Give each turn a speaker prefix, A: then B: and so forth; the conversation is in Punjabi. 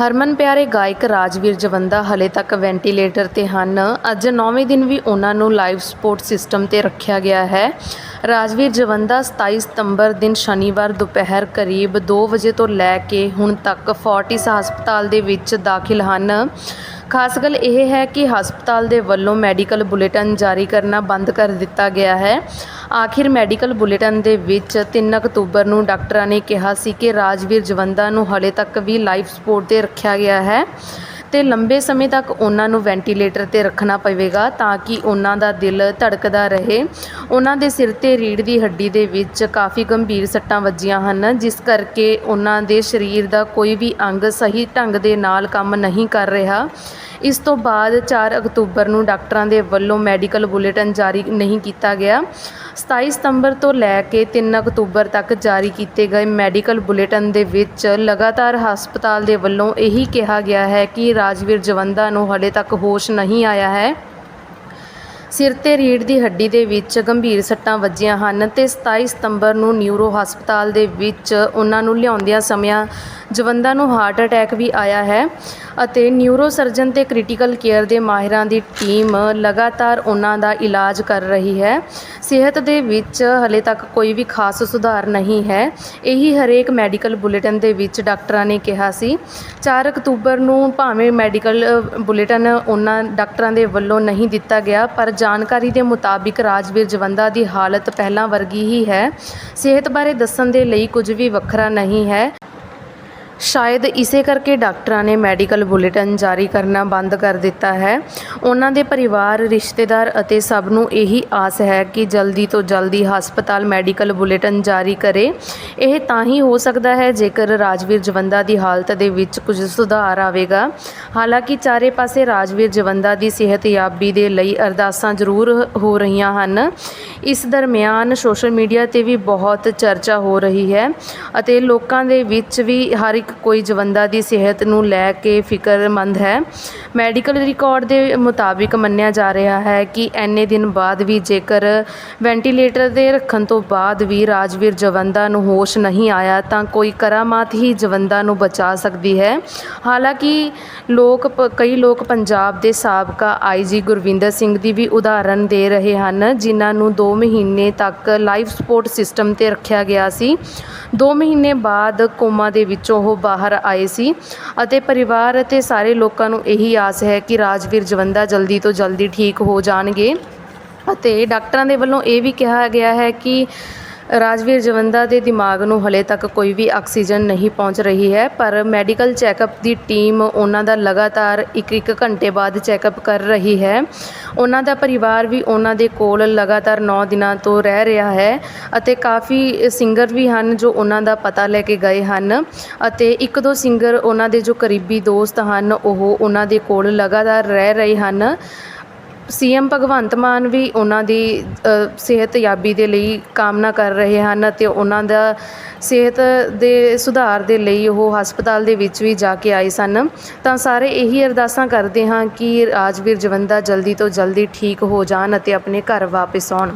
A: ਹਰਮਨ ਪਿਆਰੇ ਗਾਇਕ ਰਾਜਵੀਰ ਜਵੰਦਾ ਹਲੇ ਤੱਕ ਵੈਂਟੀਲੇਟਰ ਤੇ ਹਨ। ਅੱਜ 9ਵੇਂ ਦਿਨ ਵੀ ਉਹਨਾਂ ਨੂੰ ਲਾਈਵ ਸਪੋਰਟ ਸਿਸਟਮ ਤੇ ਰੱਖਿਆ ਗਿਆ ਹੈ। ਰਾਜਵੀਰ ਜਵੰਦਾ 27 ਸਤੰਬਰ ਦਿਨ ਸ਼ਨੀਵਾਰ ਦੁਪਹਿਰ ਕਰੀਬ 2 ਵਜੇ ਤੋਂ ਲੈ ਕੇ ਹੁਣ ਤੱਕ ਫੋਰਟਿਸ ਹਸਪਤਾਲ ਦੇ ਵਿੱਚ ਦਾਖਲ ਹਨ। ਖਾਸ ਗੱਲ ਇਹ ਹੈ ਕਿ ਹਸਪਤਾਲ ਦੇ ਵੱਲੋਂ ਮੈਡੀਕਲ ਬੁਲੇਟਿਨ ਜਾਰੀ ਕਰਨਾ ਬੰਦ ਕਰ ਦਿੱਤਾ ਗਿਆ ਹੈ। ਆਖਿਰ ਮੈਡੀਕਲ ਬੁਲੇਟਿਨ ਦੇ ਵਿੱਚ 3 ਅਕਤੂਬਰ ਨੂੰ ਡਾਕਟਰਾਂ ਨੇ ਕਿਹਾ ਸੀ ਕਿ ਰਾਜਵੀਰ ਜਵੰਦਾ ਨੂੰ ਹਲੇ ਤੱਕ ਵੀ ਲਾਈਫ ਸਪੋਰਟ ਤੇ ਰੱਖਿਆ ਗਿਆ ਹੈ ਤੇ ਲੰਬੇ ਸਮੇਂ ਤੱਕ ਉਹਨਾਂ ਨੂੰ ਵੈਂਟੀਲੇਟਰ ਤੇ ਰੱਖਣਾ ਪਵੇਗਾ ਤਾਂ ਕਿ ਉਹਨਾਂ ਦਾ ਦਿਲ ਧੜਕਦਾ ਰਹੇ। ਉਹਨਾਂ ਦੇ ਸਿਰ ਤੇ ਰੀੜ੍ਹ ਦੀ ਹੱਡੀ ਦੇ ਵਿੱਚ ਕਾਫੀ ਗੰਭੀਰ ਸੱਟਾਂ ਵੱਜੀਆਂ ਹਨ, ਜਿਸ ਕਰਕੇ ਉਹਨਾਂ ਦੇ ਸਰੀਰ ਦਾ ਕੋਈ ਵੀ ਅੰਗ ਸਹੀ ਢੰਗ ਦੇ ਨਾਲ ਕੰਮ ਨਹੀਂ ਕਰ ਰਿਹਾ। ਇਸ ਤੋਂ ਬਾਅਦ 4 ਅਕਤੂਬਰ ਨੂੰ ਡਾਕਟਰਾਂ ਦੇ ਵੱਲੋਂ ਮੈਡੀਕਲ ਬੁਲੇਟਿਨ ਜਾਰੀ ਨਹੀਂ ਕੀਤਾ ਗਿਆ। 27 ਸਤੰਬਰ ਤੋਂ ਲੈ ਕੇ 3 ਅਕਤੂਬਰ ਤੱਕ ਜਾਰੀ ਕੀਤੇ ਗਏ ਮੈਡੀਕਲ ਬੁਲੇਟਿਨ ਦੇ ਵਿੱਚ ਲਗਾਤਾਰ ਹਸਪਤਾਲ ਦੇ ਵੱਲੋਂ ਇਹੀ ਕਿਹਾ ਗਿਆ ਹੈ ਕਿ ਰਾਜਵੀਰ ਜਵੰਦਾ ਨੂੰ ਹਲੇ ਤੱਕ ਹੋਸ਼ ਨਹੀਂ ਆਇਆ ਹੈ। ਸਿਰ ਤੇ ਰੀੜ ਦੀ ਹੱਡੀ ਦੇ ਵਿੱਚ ਗੰਭੀਰ ਸੱਟਾਂ ਵੱਜੀਆਂ ਹਨ ਤੇ 27 ਸਤੰਬਰ ਨੂੰ ਨਿਊਰੋ ਹਸਪਤਾਲ ਦੇ ਵਿੱਚ ਉਹਨਾਂ ਨੂੰ ਲਿਆਉਂਦਿਆਂ ਸਮਿਆਂ ਜਵੰਦਾ ਨੂੰ ਹਾਰਟ ਅਟੈਕ ਵੀ ਆਇਆ ਹੈ ਅਤੇ ਨਿਊਰੋ ਸਰਜਨ ਤੇ ਕ੍ਰਿਟੀਕਲ ਕੇਅਰ ਦੇ ਮਾਹਿਰਾਂ ਦੀ ਟੀਮ ਲਗਾਤਾਰ ਉਹਨਾਂ ਦਾ ਇਲਾਜ ਕਰ ਰਹੀ ਹੈ। ਸਿਹਤ ਦੇ ਵਿੱਚ ਹਲੇ ਤੱਕ ਕੋਈ ਵੀ ਖਾਸ ਸੁਧਾਰ ਨਹੀਂ ਹੈ। ਇਹੀ ਹਰੇਕ ਮੈਡੀਕਲ ਬੁਲੇਟਿਨ ਦੇ ਵਿੱਚ ਡਾਕਟਰਾਂ ਨੇ ਕਿਹਾ ਸੀ। 4 ਅਕਤੂਬਰ ਨੂੰ ਭਾਵੇਂ ਮੈਡੀਕਲ ਬੁਲੇਟਿਨ ਉਹਨਾਂ ਡਾਕਟਰਾਂ ਦੇ ਵੱਲੋਂ ਨਹੀਂ ਦਿੱਤਾ ਗਿਆ, ਪਰ ਜਾਣਕਾਰੀ ਦੇ ਮੁਤਾਬਿਕ ਰਾਜਵੀਰ ਜਵੰਦਾ ਦੀ ਹਾਲਤ ਪਹਿਲਾਂ ਵਰਗੀ ਹੀ ਹੈ। ਸਿਹਤ ਬਾਰੇ ਦੱਸਣ ਦੇ ਲਈ ਕੁਝ ਵੀ ਵੱਖਰਾ ਨਹੀਂ ਹੈ। ਸ਼ਾਇਦ ਇਸੇ ਕਰਕੇ ਡਾਕਟਰਾਂ ਨੇ ਮੈਡੀਕਲ ਬੁਲੇਟਿਨ ਜਾਰੀ ਕਰਨਾ ਬੰਦ ਕਰ ਦਿੱਤਾ ਹੈ। ਉਹਨਾਂ ਦੇ ਪਰਿਵਾਰ, ਰਿਸ਼ਤੇਦਾਰ ਅਤੇ ਸਭ ਨੂੰ ਇਹੀ ਆਸ ਹੈ ਕਿ ਜਲਦੀ ਤੋਂ ਜਲਦੀ ਹਸਪਤਾਲ ਮੈਡੀਕਲ ਬੁਲੇਟਿਨ ਜਾਰੀ ਕਰੇ। ਇਹ ਤਾਂ ਹੀ ਹੋ ਸਕਦਾ ਹੈ ਜੇਕਰ ਰਾਜਵੀਰ ਜਵੰਦਾ ਦੀ ਹਾਲਤ ਦੇ ਵਿੱਚ ਕੁਝ ਸੁਧਾਰ ਆਵੇਗਾ। ਹਾਲਾਂਕਿ ਚਾਰੇ ਪਾਸੇ ਰਾਜਵੀਰ ਜਵੰਦਾ ਦੀ ਸਿਹਤਯਾਬੀ ਦੇ ਲਈ ਅਰਦਾਸਾਂ ਜ਼ਰੂਰ ਹੋ ਰਹੀਆਂ ਹਨ। ਇਸ ਦਰਮਿਆਨ ਸੋਸ਼ਲ ਮੀਡੀਆ ਤੇ ਵੀ ਬਹੁਤ ਚਰਚਾ ਹੋ ਰਹੀ ਹੈ ਅਤੇ ਲੋਕਾਂ ਦੇ ਵਿੱਚ ਵੀ ਹਰ ਇੱਕ ਕੋਈ ਜਵੰਦਾ ਦੀ ਸਿਹਤ ਨੂੰ ਲੈ ਕੇ ਫਿਕਰਮੰਦ ਹੈ। ਮੈਡੀਕਲ ਰਿਕਾਰਡ ਦੇ ਮੁਤਾਬਿਕ ਮੰਨਿਆ ਜਾ ਰਿਹਾ ਹੈ ਕਿ ਐਨੇ ਦਿਨ ਬਾਅਦ ਵੀ ਜੇਕਰ ਵੈਂਟੀਲੇਟਰ ਦੇ ਰੱਖਣ ਤੋਂ ਬਾਅਦ ਵੀ ਰਾਜਵੀਰ ਜਵੰਦਾ ਨੂੰ ਹੋਸ਼ ਨਹੀਂ ਆਇਆ, ਤਾਂ ਕੋਈ ਕਰਾਮਾਤ ਹੀ ਜਵੰਦਾ ਨੂੰ ਬਚਾ ਸਕਦੀ ਹੈ। ਹਾਲਾਂਕਿ ਲੋਕ ਪ- ਕਈ ਲੋਕ ਪੰਜਾਬ ਦੇ ਸਾਬਕਾ ਆਈਜੀ ਗੁਰਵਿੰਦਰ ਸਿੰਘ ਦੀ ਵੀ ਉਦਾਹਰਨ ਦੇ ਰਹੇ ਹਨ, ਜਿਨ੍ਹਾਂ ਨੂੰ 2 ਮਹੀਨੇ ਤੱਕ ਲਾਈਫ ਸਪੋਰਟ ਸਿਸਟਮ ਤੇ ਰੱਖਿਆ ਗਿਆ ਸੀ। 2 ਮਹੀਨੇ ਬਾਅਦ ਕੋਮਾ ਦੇ ਵਿੱਚੋਂ ਉਹ ਬਾਹਰ ਆਏ ਸੀ ਅਤੇ ਪਰਿਵਾਰ ਅਤੇ ਸਾਰੇ ਲੋਕਾਂ ਨੂੰ ਇਹੀ ਆਸ ਹੈ ਕਿ ਰਾਜਵੀਰ ਜਵੰਦਾ ਜਲਦੀ ਤੋਂ ਜਲਦੀ ਠੀਕ ਹੋ ਜਾਣਗੇ। ਅਤੇ ਡਾਕਟਰਾਂ ਦੇ ਵੱਲੋਂ ਇਹ ਵੀ ਕਿਹਾ ਗਿਆ ਹੈ ਕਿ ਰਾਜਵੀਰ ਜਵੰਦਾ ਦੇ ਦਿਮਾਗ ਨੂੰ ਹਲੇ ਤੱਕ ਕੋਈ ਵੀ ਆਕਸੀਜਨ ਨਹੀਂ ਪਹੁੰਚ ਰਹੀ ਹੈ, ਪਰ ਮੈਡੀਕਲ ਚੈੱਕਅਪ ਦੀ ਟੀਮ ਉਹਨਾਂ ਦਾ ਲਗਾਤਾਰ ਇੱਕ ਇੱਕ ਘੰਟੇ ਬਾਅਦ ਚੈੱਕਅਪ ਕਰ ਰਹੀ ਹੈ। ਉਹਨਾਂ ਦਾ ਪਰਿਵਾਰ ਵੀ ਉਹਨਾਂ ਦੇ ਕੋਲ ਲਗਾਤਾਰ 9 ਦਿਨਾਂ ਤੋਂ ਰਹਿ ਰਿਹਾ ਹੈ ਅਤੇ ਕਾਫੀ ਸਿੰਗਰ ਵੀ ਹਨ ਜੋ ਉਹਨਾਂ ਦਾ ਪਤਾ ਲੈ ਕੇ ਗਏ ਹਨ ਅਤੇ ਇੱਕ ਦੋ ਸਿੰਗਰ ਉਹਨਾਂ ਦੇ ਜੋ ਕਰੀਬੀ ਦੋਸਤ ਹਨ, ਉਹ ਉਹਨਾਂ ਦੇ ਕੋਲ ਲਗਾਤਾਰ ਰਹਿ ਰਹੇ ਹਨ। ਸੀਐਮ ਭਗਵੰਤ ਮਾਨ ਵੀ ਉਹਨਾਂ ਦੀ ਸਿਹਤਯਾਬੀ ਦੇ ਲਈ ਕਾਮਨਾ ਕਰ ਰਹੇ ਹਨ ਅਤੇ ਉਹਨਾਂ ਦਾ ਸਿਹਤ ਦੇ ਸੁਧਾਰ ਦੇ ਲਈ ਉਹ ਹਸਪਤਾਲ ਦੇ ਵਿੱਚ ਵੀ ਜਾ ਕੇ ਆਏ ਸਨ। ਤਾਂ ਸਾਰੇ ਇਹੀ ਅਰਦਾਸਾਂ ਕਰਦੇ ਹਾਂ ਕਿ ਰਾਜਵੀਰ ਜਵੰਦਾ ਜਲਦੀ ਤੋਂ ਜਲਦੀ ਠੀਕ ਹੋ ਜਾਣ ਅਤੇ ਆਪਣੇ ਘਰ ਵਾਪਸ ਆਉਣ।